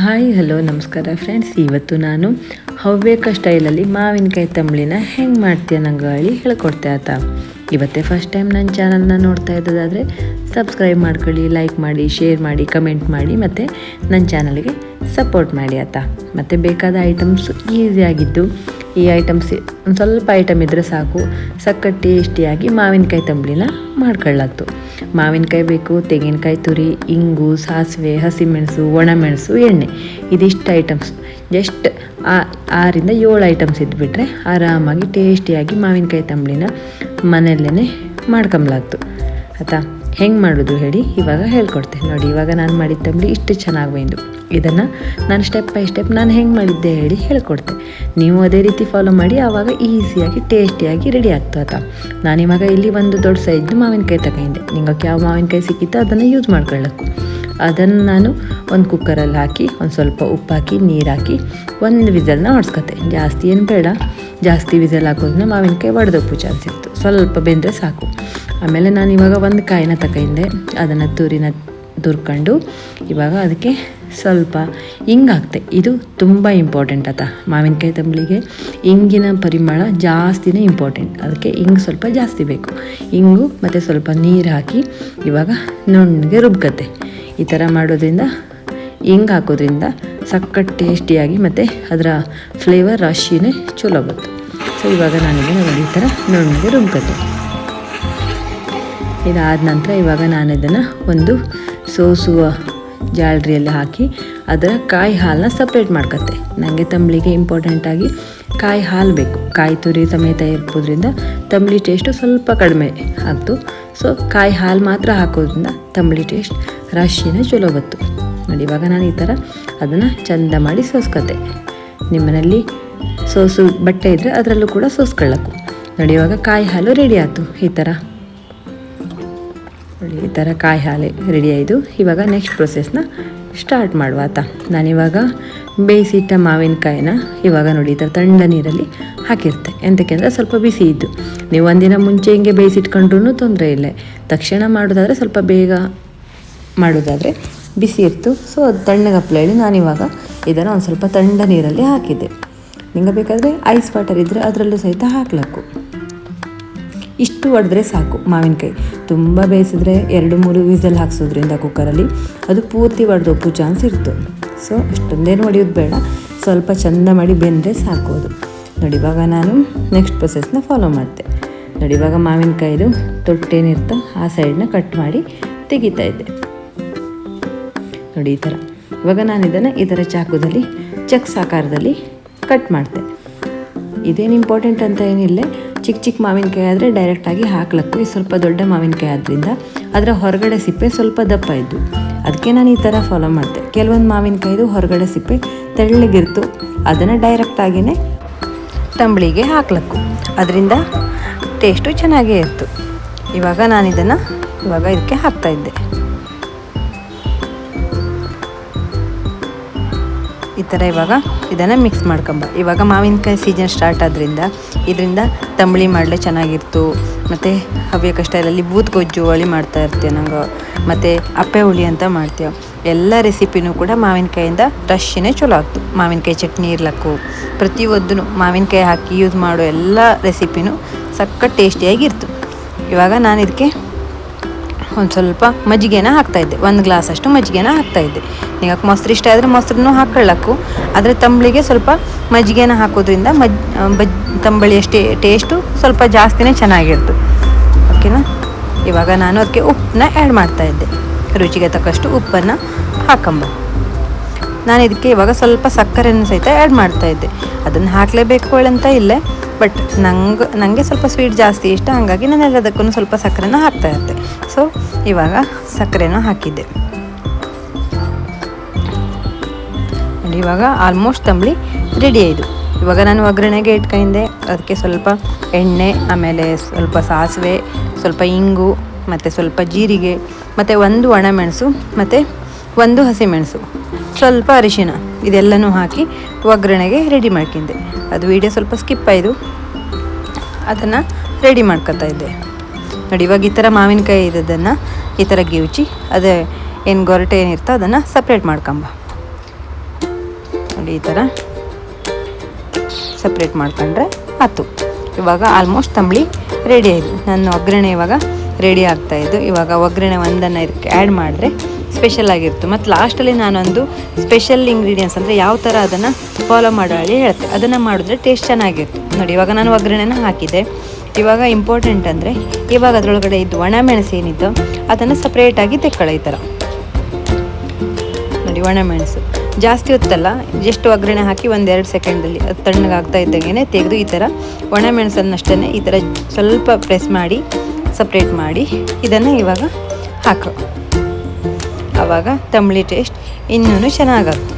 Hi hello ನಮಸ್ಕಾರ friends ಇವತ್ತು ನಾನು ಹವ್ಯಕ ಸ್ಟೈಲಲ್ಲಿ ಮಾವಿನಕಾಯಿ ತಂಬಳಿನ ಹೆಂಗೆ ಮಾಡ್ತೀಯ ನಂಗೆ ಹೇಳಿ ಹೇಳ್ಕೊಡ್ತೆ ಆತ. ಇವತ್ತೇ ಫಸ್ಟ್ ಟೈಮ್ ನನ್ನ ಚಾನಲ್ನ ನೋಡ್ತಾ ಇದ್ದದಾದರೆ ಸಬ್ಸ್ಕ್ರೈಬ್ ಮಾಡ್ಕೊಳ್ಳಿ ಲೈಕ್ ಮಾಡಿ ಶೇರ್ ಮಾಡಿ ಕಮೆಂಟ್ ಮಾಡಿ ಮತ್ತು ನನ್ನ ಚಾನಲ್ಗೆ ಸಪೋರ್ಟ್ ಮಾಡಿ ಆತ. ಮತ್ತು ಬೇಕಾದ ಐಟಮ್ಸ್ ಈಸಿಯಾಗಿದ್ದು ಈ ಐಟಮ್ಸ್ ಒಂದು ಸ್ವಲ್ಪ ಐಟಮ್ ಇದ್ದರೆ ಸಾಕು. ಸಕ್ಕ ಟೇಸ್ಟಿಯಾಗಿ ಮಾವಿನಕಾಯಿ ತಂಬಳಿನ ಮಾಡ್ಕೊಳ್ಳಾಗ್ತು. ಮಾವಿನಕಾಯಿ ಬೇಕು, ತೆಂಗಿನಕಾಯಿ ತುರಿ, ಇಂಗು, ಸಾಸಿವೆ, ಹಸಿಮೆಣಸು, ಒಣಮೆಣಸು, ಎಣ್ಣೆ. ಇದಿಷ್ಟು ಐಟಮ್ಸ್ ಜಸ್ಟ್ ಆರಿಂದ ಏಳು ಐಟಮ್ಸ್ ಇದ್ಬಿಟ್ರೆ ಆರಾಮಾಗಿ ಟೇಸ್ಟಿಯಾಗಿ ಮಾವಿನಕಾಯಿ ತಂಬಳಿನ ಮನೆಯಲ್ಲೇ ಮಾಡ್ಕೊಂಬ್ಲಾಗ್ತು ಆಯ್ತಾ? ಹೆಂಗೆ ಮಾಡೋದು ಹೇಳಿ ಇವಾಗ ಹೇಳ್ಕೊಡ್ತೇನೆ. ನೋಡಿ, ಇವಾಗ ನಾನು ಮಾಡಿದ ತಂಬಳಿ ಇಷ್ಟು ಚೆನ್ನಾಗಿ ಬೈಂದು. ಇದನ್ನು ನಾನು ಸ್ಟೆಪ್ ಬೈ ಸ್ಟೆಪ್ ನಾನು ಹೆಂಗೆ ಮಾಡಿದ್ದೆ ಹೇಳಿ ಹೇಳ್ಕೊಡ್ತೆ. ನೀವು ಅದೇ ರೀತಿ ಫಾಲೋ ಮಾಡಿ, ಆವಾಗ ಈಸಿಯಾಗಿ ಟೇಸ್ಟಿಯಾಗಿ ರೆಡಿ ಆಗ್ತದ ನಾನು ಇವಾಗ ಇಲ್ಲಿ ಒಂದು ದೊಡ್ಡ ಸೈಜ್ದು ಮಾವಿನಕಾಯಿ ತಗೊಂಡೆ ನಿಮಗೆ ಯಾವ ಮಾವಿನಕಾಯಿ ಸಿಕ್ಕಿತ್ತೋ ಅದನ್ನು ಯೂಸ್ ಮಾಡ್ಕೊಳ್ಳೋಕ್ಕೆ ಅದನ್ನು ನಾನು ಒಂದು ಕುಕ್ಕರಲ್ಲಿ ಹಾಕಿ, ಒಂದು ಸ್ವಲ್ಪ ಉಪ್ಪು ಹಾಕಿ, ನೀರು ಹಾಕಿ, ಒಂದು ವಿಸಲ್ನ ಹೊಡ್ಸ್ಕೊತೆ ಜಾಸ್ತಿ ಏನು ಬೇಡ. ಜಾಸ್ತಿ ವಿಸಲ್ ಹಾಕೋದನ್ನ ಮಾವಿನಕಾಯಿ ಒಡೆದಪ್ಪು ಚಾನ್ಸ್ ಇತ್ತು. ಸ್ವಲ್ಪ ಬೆಂದರೆ ಸಾಕು. ಆಮೇಲೆ ನಾನು ಇವಾಗ ಒಂದು ಕಾಯಿನ ತಗೊಂಡೆ ಅದನ್ನು ತುರಿನ ತುರ್ಕೊಂಡು ಇವಾಗ ಅದಕ್ಕೆ ಸ್ವಲ್ಪ ಹಿಂಗಾಗ್ತೆ ಇದು ತುಂಬ ಇಂಪಾರ್ಟೆಂಟ್ ಆತ ಮಾವಿನಕಾಯಿ ತಂಬಳಿಗೆ ಇಂಗಿನ ಪರಿಮಳ ಜಾಸ್ತಿನೇ ಇಂಪಾರ್ಟೆಂಟ್ ಅದಕ್ಕೆ ಹಿಂಗೆ ಸ್ವಲ್ಪ ಜಾಸ್ತಿ ಬೇಕು. ಇಂಗು ಮತ್ತು ಸ್ವಲ್ಪ ನೀರು ಹಾಕಿ ಇವಾಗ ನುಣ್ಣಗೆ ರುಬ್ಕತ್ತೆ. ಈ ಥರ ಮಾಡೋದ್ರಿಂದ ಹಿಂಗೆ ಹಾಕೋದ್ರಿಂದ ಸಕ್ಕ ಟೇಸ್ಟಿಯಾಗಿ ಮತ್ತು ಅದರ ಫ್ಲೇವರ್ ರಾಶಿನೇ ಚಲೋ ಬಂತು ಸೊ ಇವಾಗ ನನಗೆ ಈ ಥರ ನುಣ್ಣಗೆ ರುಬ್ಕತ್ತೆ ಇದಾದ ನಂತರ ಇವಾಗ ನಾನು ಇದನ್ನು ಒಂದು ಸೋಸುವ ಜಾಳ್ರಿಯಲ್ಲಿ ಹಾಕಿ ಅದರ ಕಾಯಿ ಹಾಲನ್ನ ಸಪ್ರೇಟ್ ಮಾಡ್ಕತ್ತೆ. ನನಗೆ ತಂಬಳಿಗೆ ಇಂಪಾರ್ಟೆಂಟಾಗಿ ಕಾಯಿ ಹಾಲು ಬೇಕು. ಕಾಯಿ ತುರಿ ಸಮೇತ ಇರ್ಬೋದ್ರಿಂದ ತಂಬಳಿ ಟೇಸ್ಟು ಸ್ವಲ್ಪ ಕಡಿಮೆ ಆಗ್ತು. ಸೊ ಕಾಯಿ ಹಾಲು ಮಾತ್ರ ಹಾಕೋದ್ರಿಂದ ತಂಬಳಿ ಟೇಸ್ಟ್ ರಾಶಿನ ಚಲೋ ಬತ್ತು. ನೋಡಿ, ಇವಾಗ ನಾನು ಈ ಥರ ಅದನ್ನು ಚಂದ ಮಾಡಿ ಸೋಸ್ಕತ್ತೆ ನಿಮ್ಮನೇಲಿ ಸೋಸು ಬಟ್ಟೆ ಇದ್ದರೆ ಅದರಲ್ಲೂ ಕೂಡ ಸೋಸ್ಕೊಳ್ಳೋಕು. ನೋಡಿ, ಇವಾಗ ಕಾಯಿ ಹಾಲು ರೆಡಿ ಆಯ್ತು ಈ ಥರ ನೋಡಿ, ಈ ಥರ ಕಾಯಿ ಹಾಲು ರೆಡಿ ಆಯಿತು ಇವಾಗ ನೆಕ್ಸ್ಟ್ ಪ್ರೊಸೆಸ್ನ ಸ್ಟಾರ್ಟ್ ಮಾಡುವ ಆತ. ನಾನಿವಾಗ ಬೇಯಿಸಿಟ್ಟ ಮಾವಿನಕಾಯಿನ ಇವಾಗ ನೋಡಿ, ಈ ಥರ ತಣ್ಣ ನೀರಲ್ಲಿ ಹಾಕಿರ್ತೆ. ಎಂತಕ್ಕೆ ಅಂದರೆ ಸ್ವಲ್ಪ ಬಿಸಿ ಇದ್ದು. ನೀವು ಒಂದಿನ ಮುಂಚೆ ಹಿಂಗೆ ಬೇಯಿಸಿಟ್ಕೊಂಡ್ರೂ ತೊಂದರೆ ಇಲ್ಲ. ತಕ್ಷಣ ಮಾಡೋದಾದರೆ ಸ್ವಲ್ಪ ಬೇಗ ಮಾಡೋದಾದರೆ ಬಿಸಿ ಇರ್ತು. ಸೊ ಅದು ತಣ್ಣಗಪ್ಲ ಹೇಳಿ ನಾನಿವಾಗ ಇದನ್ನು ಒಂದು ಸ್ವಲ್ಪ ತಣ್ಣ ನೀರಲ್ಲಿ ಹಾಕಿದ್ದೆ. ನಿಂಗೆ ಬೇಕಾದರೆ ಐಸ್ ವಾಟರ್ ಇದ್ದರೆ ಅದರಲ್ಲೂ ಸಹಿತ ಹಾಕ್ಲಕ್ಕು. ಇಷ್ಟು ಒಡೆದ್ರೆ ಸಾಕು ಮಾವಿನಕಾಯಿ. ತುಂಬ ಬೇಯಿಸಿದ್ರೆ ಎರಡು ಮೂರು ವಿಸಲ್ ಹಾಕ್ಸೋದ್ರಿಂದ ಕುಕ್ಕರಲ್ಲಿ ಅದು ಪೂರ್ತಿ ಒಡೆದೋಪ್ಪು ಚಾನ್ಸ್ ಇರ್ತು. ಸೊ ಅಷ್ಟೊಂದೇನು ಹೊಡೆಯೋದು ಬೇಡ. ಸ್ವಲ್ಪ ಚಂದ ಮಾಡಿ ಬೆಂದರೆ ಸಾಕು ಅದು. ನೋಡಿ ಇವಾಗ ನಾನು ನೆಕ್ಸ್ಟ್ ಪ್ರೊಸೆಸ್ನ ಫಾಲೋ ಮಾಡಿದೆ ನೋಡಿ ಇವಾಗ ಮಾವಿನಕಾಯಿದು ತೊಟ್ಟೇನಿರ್ತೋ ಆ ಸೈಡನ್ನ ಕಟ್ ಮಾಡಿ ತೆಗಿತಾ ಇದ್ದೆ. ನೋಡಿ ಈ ಥರ. ಇವಾಗ ನಾನು ಇದನ್ನು ಈ ಥರ ಚಾಕುದಲ್ಲಿ, ಚಕ್ಸ್ ಆಕಾರದಲ್ಲಿ ಕಟ್ ಮಾಡ್ತೆ. ಇದೇನು ಇಂಪಾರ್ಟೆಂಟ್ ಅಂತ ಏನಿಲ್ಲ ಚಿಕ್ಕ ಚಿಕ್ಕ ಮಾವಿನಕಾಯಿ ಆದರೆ ಡೈರೆಕ್ಟಾಗಿ ಹಾಕ್ಲಕ್ಕು ಈ ಸ್ವಲ್ಪ ದೊಡ್ಡ ಮಾವಿನಕಾಯಿ ಆದ್ದರಿಂದ ಅದರ ಹೊರಗಡೆ ಸಿಪ್ಪೆ ಸ್ವಲ್ಪ ದಪ್ಪ ಇದ್ದು ಅದಕ್ಕೆ ನಾನು ಈ ಥರ ಫಾಲೋ ಮಾಡಿದೆ ಕೆಲವೊಂದು ಮಾವಿನಕಾಯಿದು ಹೊರಗಡೆ ಸಿಪ್ಪೆ ತೆಳ್ಳಗಿರ್ತು, ಅದನ್ನು ಡೈರೆಕ್ಟಾಗಿಯೇ ತಂಬಳಿಗೆ ಹಾಕ್ಲಕ್ಕು. ಅದರಿಂದ ಟೇಸ್ಟು ಚೆನ್ನಾಗೇ ಇತ್ತು ಇವಾಗ ನಾನು ಇದನ್ನು, ಇವಾಗ ಇದಕ್ಕೆ ಹಾಕ್ತಾಯಿದ್ದೆ ಈ ಥರ ಇವಾಗ ಇದನ್ನು ಮಿಕ್ಸ್ ಮಾಡ್ಕೊಂಬ. ಇವಾಗ ಮಾವಿನಕಾಯಿ ಸೀಸನ್ ಸ್ಟಾರ್ಟ್ ಆದ್ದರಿಂದ ಇದರಿಂದ ತಂಬಳಿ ಮಾಡಲೆ ಚೆನ್ನಾಗಿರ್ತು. ಮತ್ತು ಹವ್ಯಕ ಸ್ಟೈಲಲ್ಲಿ ಬೂತ್ ಗೊಜ್ಜು ಹೊಳಿ ಮಾಡ್ತಾ ಇರ್ತೀವಿ ನಂಗೆ. ಮತ್ತು ಅಪ್ಪೆ ಹುಳಿ ಅಂತ ಮಾಡ್ತೀವಿ ಎಲ್ಲ ರೆಸಿಪಿನೂ ಕೂಡ ಮಾವಿನಕಾಯಿಂದ ರಶ್ಶಿನೇ ಚಲೋ ಆಗ್ತು. ಮಾವಿನಕಾಯಿ ಚಟ್ನಿ ಇರ್ಲಕ್ಕು. ಪ್ರತಿಯೊಂದೂ ಮಾವಿನಕಾಯಿ ಹಾಕಿ ಯೂಸ್ ಮಾಡೋ ಎಲ್ಲ ರೆಸಿಪಿನೂ ಸಕ್ಕ ಟೇಸ್ಟಿಯಾಗಿರ್ತು ಇವಾಗ ನಾನು ಇದಕ್ಕೆ ಒಂದು ಸ್ವಲ್ಪ ಮಜ್ಜಿಗೆನ ಹಾಕ್ತಾಯಿದ್ದೆ ಒಂದು ಗ್ಲಾಸ್ ಅಷ್ಟು ಮಜ್ಜಿಗೆನ ಹಾಕ್ತಾಯಿದ್ದೆ ಈಗ ಮೊಸರು ಇಷ್ಟ ಆದರೆ ಮೊಸರನ್ನು ಹಾಕೊಳ್ಳಕ್ಕು. ಆದರೆ ತಂಬಳಿಗೆ ಸ್ವಲ್ಪ ಮಜ್ಜಿಗೆನ ಹಾಕೋದ್ರಿಂದ ಮಜ್ ಬಜ್ ತಂಬಳಿಯ ಸ್ಟೇ ಟೇಸ್ಟು ಸ್ವಲ್ಪ ಜಾಸ್ತಿನೇ ಚೆನ್ನಾಗಿರ್ತು ಓಕೆನಾ ಇವಾಗ ನಾನು ಅದಕ್ಕೆ ಉಪ್ಪನ್ನ ಆ್ಯಡ್ ಮಾಡ್ತಾಯಿದ್ದೆ ರುಚಿಗೆ ತಕ್ಕಷ್ಟು ಉಪ್ಪನ್ನು ಹಾಕೊಂಬ ನಾನು ಇದಕ್ಕೆ ಇವಾಗ ಸ್ವಲ್ಪ ಸಕ್ಕರೆಯನ್ನು ಸಹಿತ ಆ್ಯಡ್ ಮಾಡ್ತಾಯಿದ್ದೆ ಅದನ್ನು ಹಾಕಲೇಬೇಕು ಅಂತ ಇಲ್ಲ. ಬಟ್ ನಂಗೆ ನನಗೆ ಸ್ವಲ್ಪ ಸ್ವೀಟ್ ಜಾಸ್ತಿ ಇಷ್ಟ, ಹಾಗಾಗಿ ನಾನು ಎಲ್ಲದಕ್ಕೂ ಸ್ವಲ್ಪ ಸಕ್ಕರೆನ ಹಾಕ್ತಾ ಇರ್ತೆ. ಸೊ ಇವಾಗ ಸಕ್ಕರೆನ ಹಾಕಿದ್ದೆ. ಇವಾಗ ಆಲ್ಮೋಸ್ಟ್ ತಂಬಳಿ ರೆಡಿ ಆಯಿತು. ಇವಾಗ ನಾನು ಒಗ್ಗರಣೆಗೆ ಇಟ್ಕೊಂಡೆ ಅದಕ್ಕೆ ಸ್ವಲ್ಪ ಎಣ್ಣೆ, ಆಮೇಲೆ ಸ್ವಲ್ಪ ಸಾಸಿವೆ, ಸ್ವಲ್ಪ ಇಂಗು, ಮತ್ತು ಸ್ವಲ್ಪ ಜೀರಿಗೆ, ಮತ್ತು ಒಂದು ಒಣಮೆಣಸು ಮತ್ತು ಒಂದು ಹಸಿಮೆಣಸು ಸ್ವಲ್ಪ ಅರಿಶಿನ ಇದೆಲ್ಲನೂ ಹಾಕಿ ಒಗ್ಗರಣೆಗೆ ರೆಡಿ ಮಾಡ್ಕೊಂಡೆ. ಅದು ವೀಡಿಯೋ ಸ್ವಲ್ಪ ಸ್ಕಿಪ್ ಆಯಿತು ಅದನ್ನು ರೆಡಿ ಮಾಡ್ಕೊತಾ ಇದ್ದೆ. ನೋಡಿ, ಇವಾಗ ಈ ಥರ ಮಾವಿನಕಾಯಿ ಇದ್ದದನ್ನು ಈ ಥರ ಗಿವ್ಚಿ ಅದೇ ಏನು ಗೊರಟೆ ಏನಿರ್ತೋ ಅದನ್ನು ಸಪ್ರೇಟ್ ಮಾಡ್ಕೊಂಬ. ನೋಡಿ, ಈ ಥರ ಸಪ್ರೇಟ್ ಮಾಡ್ಕೊಂಡ್ರೆ ಆಯ್ತು ಇವಾಗ ಆಲ್ಮೋಸ್ಟ್ ತಂಬಳಿ ರೆಡಿ ಆಯಿತು. ನನ್ನ ಒಗ್ಗರಣೆ ಇವಾಗ ರೆಡಿ ಆಗ್ತಾ ಇದ್ದು, ಇವಾಗ ಒಗ್ಗರಣೆ ಒಂದನ್ನು ಇದಕ್ಕೆ ಆ್ಯಡ್ ಮಾಡಿದ್ರೆ ಸ್ಪೆಷಲ್ ಆಗಿತ್ತು. ಮತ್ತು ಲಾಸ್ಟಲ್ಲಿ ನಾನೊಂದು ಸ್ಪೆಷಲ್ ಇಂಗ್ರೀಡಿಯೆಂಟ್ಸ್ ಅಂದರೆ ಯಾವ ಥರ ಅದನ್ನು ಫಾಲೋ ಮಾಡೋ ಹೇಳಿ ಹೇಳ್ತೆ. ಅದನ್ನು ಮಾಡಿದ್ರೆ ಟೇಸ್ಟ್ ಚೆನ್ನಾಗಿತ್ತು ನೋಡಿ, ಇವಾಗ ನಾನು ಒಗ್ಗರಣೆನ ಹಾಕಿದೆ ಇವಾಗ ಇಂಪಾರ್ಟೆಂಟ್ ಅಂದರೆ ಇವಾಗ ಅದರೊಳಗಡೆ ಇದ್ದು ಒಣಮೆಣಸು ಏನಿದ್ದು ಅದನ್ನು ಸಪ್ರೇಟಾಗಿ ತೆಕ್ಕೊಳ್ಳೋ ಈ ಥರ ನೋಡಿ ಒಣಮೆಣಸು ಜಾಸ್ತಿ ಹೊತ್ತಲ್ಲ, ಜಸ್ಟ್ ಒಗ್ಗರಣೆ ಹಾಕಿ ಒಂದೆರಡು ಸೆಕೆಂಡಲ್ಲಿ ಅದು ತಣ್ಣಗಾಗ್ತಾ ಇದ್ದಾಗೇನೆ ತೆಗೆದು ಈ ಥರ ಒಣಮೆಣಸನ್ನಷ್ಟೇ ಈ ಥರ ಸ್ವಲ್ಪ ಪ್ರೆಸ್ ಮಾಡಿ ಸಪ್ರೇಟ್ ಮಾಡಿ ಇದನ್ನು ಇವಾಗ ಹಾಕು. ಆವಾಗ ತಂಬಳಿ ಟೇಸ್ಟ್ ಇನ್ನೂ ಚೆನ್ನಾಗಾಗ್ತು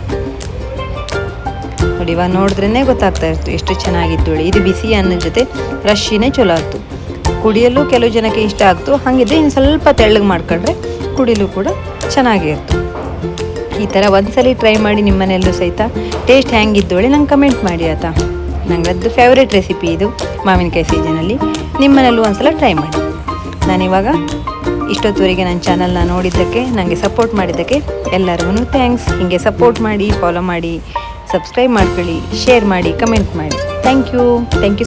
ನೋಡಿ, ಇವಾಗ ನೋಡಿದ್ರೇ ಗೊತ್ತಾಗ್ತಾ ಇತ್ತು ಎಷ್ಟು ಚೆನ್ನಾಗಿತ್ತು ಹೇಳಿ. ಇದು ಬಿಸಿ ಅನ್ನೋ ಜೊತೆ ರಶ್ಶಿನೇ ಚಲೋ ಆಯ್ತು. ಕುಡಿಯಲು ಕೆಲವು ಜನಕ್ಕೆ ಇಷ್ಟ ಆಗ್ತು. ಹಾಗಿದ್ರೆ ಇನ್ನು ಸ್ವಲ್ಪ ತೆಳ್ಳಗೆ ಮಾಡ್ಕೊಂಡ್ರೆ ಕುಡಿಯಲು ಕೂಡ ಚೆನ್ನಾಗಿರ್ತು ಈ ಥರ ಒಂದ್ಸಲಿ ಟ್ರೈ ಮಾಡಿ ನಿಮ್ಮ ಮನೆಯಲ್ಲೂ ಸಹಿತ. ಟೇಸ್ಟ್ ಹೇಗಿದ್ದು ಹೇಳಿ ನಂಗೆ ಕಮೆಂಟ್ ಮಾಡಿ, ಆಯ್ತಾ? ನಂಗದ್ದು ಫೇವ್ರೇಟ್ ರೆಸಿಪಿ ಇದು ಮಾವಿನಕಾಯಿ ಸೀಸನಲ್ಲಿ ನಿಮ್ಮ ಮನೆಯಲ್ಲೂ ಒಂದ್ಸಲ ಟ್ರೈ ಮಾಡಿ. ನಾನಿವಾಗ ಇಷ್ಟೊತ್ತುವರೆಗೆ ನನ್ನ ಚಾನಲ್ನ ನೋಡಿದ್ದಕ್ಕೆ ನನಗೆ ಸಪೋರ್ಟ್ ಮಾಡಿದ್ದಕ್ಕೆ ಎಲ್ಲರಿಗೂ ಥ್ಯಾಂಕ್ಸ್ ಹೀಗೆ ಸಪೋರ್ಟ್ ಮಾಡಿ ಫಾಲೋ ಮಾಡಿ ಸಬ್ಸ್ಕ್ರೈಬ್ ಮಾಡ್ಕೊಳ್ಳಿ ಶೇರ್ ಮಾಡಿ ಕಮೆಂಟ್ ಮಾಡಿ. Thank you thank you